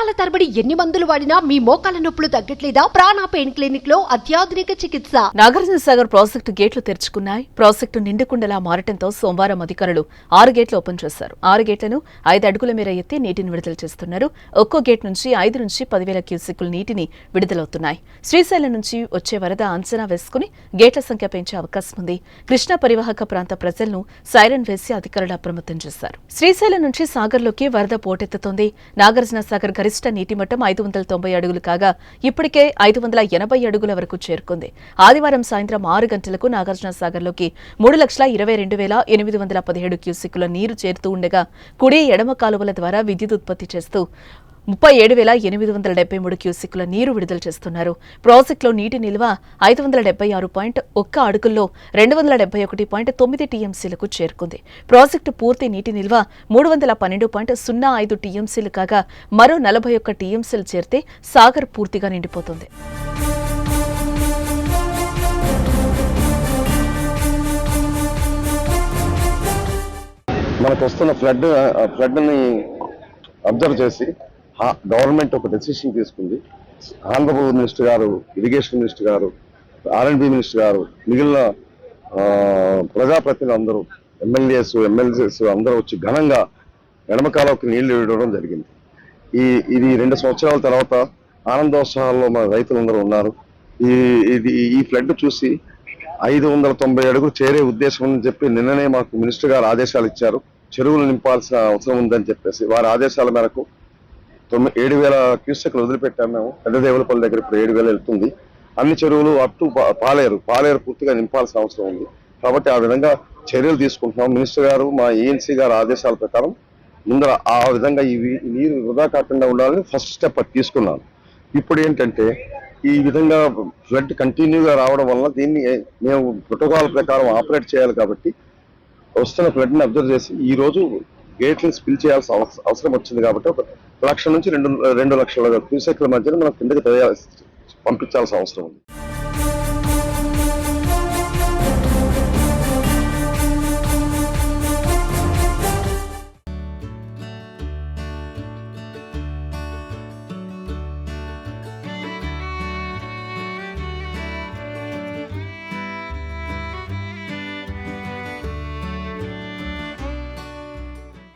సంవత్సరాల తరబడి ఎన్ని మందులు వాడినా మీ మోకాల నొప్పులు తగ్గట్లేదా? ప్రాణ పెయిన్ క్లినిక్లో అత్యాధునిక చికిత్స. నాగార్జున సాగర్ ప్రాజెక్టు గేట్లు తెరుచుకున్నాయి. ప్రాజెక్టు నిండుకుండలా మారటంతో సోమవారం అధికారులు ఆరు గేట్లు ఓపెన్ చేశారు. ఆరు గేట్లను ఐదు అడుగుల మేర ఎత్తి నీటిని విడుదల చేస్తున్నారు. ఒక్కో గేట్ నుంచి ఐదు నుంచి పదివేల క్యూసెక్కుల నీటిని విడుదలవుతున్నాయి. శ్రీశైలం నుంచి వచ్చే వరద అంచనా వేసుకుని గేట్ల సంఖ్య పెంచే అవకాశం ఉంది. కృష్ణా పరివాహక ప్రాంత ప్రజలను సైరన్ వేసి అధికారులు అప్రమత్తం చేశారు. శ్రీశైలం నుంచి సాగర్లోకి వరద పోటెత్తుతోంది. నాగార్జున సాగర్ గరిష్ట నీటి మట్టం ఐదు వందల తొంభై అడుగులు కాగా ఇప్పటికే ఐదు వందల ఎనభై అడుగుల వరకు చేరుకుంది. ఆదివారం సాయంత్రం ఆరు గంటలకు నాగార్జున సాగర్లోకి మూడు లక్షల ఇరవై రెండు వేల ఎనిమిది వందల పదిహేడు క్యూసెక్కుల నీరు చేరుతూ ఉండగా కుడి ఎడమ కాలువల ద్వారా విద్యుత్ ఉత్పత్తి చేస్తూ ముప్పై ఏడు వేల ఎనిమిది వందల డెబ్బై మూడు క్యూసెక్కుల నీరు విడుదల చేస్తున్నారు. ప్రాజెక్టులో నీటి నిల్వ ఐదు వందల డెబ్బై ఆరు పాయింట్ ఒక్క అడుగుల్లో రెండు వందల డెబ్బై ఒకటి పాయింట్ తొమ్మిది టీఎంసీలకు చేరుకుంది. ప్రాజెక్టు పూర్తి నీటి నిల్వ మూడు వందల పన్నెండు పాయింట్ సున్నా ఐదు టీఎంసీలు కాగా మరో నలభై ఒక్క టీఎంసీలు చేరితే సాగర్ పూర్తిగా నిండిపోతుంది. మనకు వస్తున్న ఫ్లడ్ ఫ్లడ్ని అబ్జర్వ్ చేసి గవర్నమెంట్ ఒక డెసిషన్ తీసుకుంది. ఆంధ్రప్రదేశ్ మినిస్టర్ గారు ఇరిగేషన్ మినిస్టర్ గారు ఆర్ఎండ్బి మినిస్టర్ గారు మిగిలిన ప్రజాప్రతినిధులు అందరూ ఎమ్మెల్యేస్ ఎమ్మెల్సీస్ అందరూ వచ్చి ఘనంగా ఎడమకాలకు నీళ్ళు ఇవ్వడం జరిగింది. ఈ ఇది రెండు సంవత్సరాల తర్వాత ఆనందోత్సవాల్లో మన రైతులందరూ ఉన్నారు. ఈ ఇది ఈ ఫ్లడ్ చూసి ఐదు వందల తొంభై అడుగులు చేరే ఉద్దేశం అని చెప్పి నిన్ననే మాకు మినిస్టర్ గారు ఆదేశాలు ఇచ్చారు. చెరువులు నింపాల్సిన అవసరం ఉందని చెప్పేసి వారి ఆదేశాల మేరకు తొమ్మిది ఏడు వేల క్యూసెక్లు వదిలిపెట్టాము మేము. పెద్ద దేవులపల్లి దగ్గర ఇప్పుడు ఏడు వేలు వెళ్తుంది. అన్ని చెరువులు అప్ టు పాలేరు. పాలేరు పూర్తిగా నింపాల్సిన అవసరం ఉంది. కాబట్టి ఆ విధంగా చర్యలు తీసుకుంటున్నాం. మినిస్టర్ గారు మా ఏఎన్సీ గారి ఆదేశాల ప్రకారం ముందర ఆ విధంగా ఈ నీరు వృధా కాకుండా ఉండాలని ఫస్ట్ స్టెప్ తీసుకున్నాను. ఇప్పుడు ఏంటంటే ఈ విధంగా ఫ్లడ్ కంటిన్యూగా రావడం వల్ల దీన్ని మేము ప్రోటోకాల్ ప్రకారం ఆపరేట్ చేయాలి కాబట్టి వస్తున్న ఫ్లడ్ని అబ్జర్వ్ చేసి ఈ రోజు గేట్లను స్పిల్ చేయాల్సిన అవసరం వచ్చింది కాబట్టి ఒక లక్ష నుంచి రెండు రెండు లక్షల క్యూసెక్ల మధ్యన మనం కిందకి తయారు పంపించాల్సిన అవసరం ఉంది.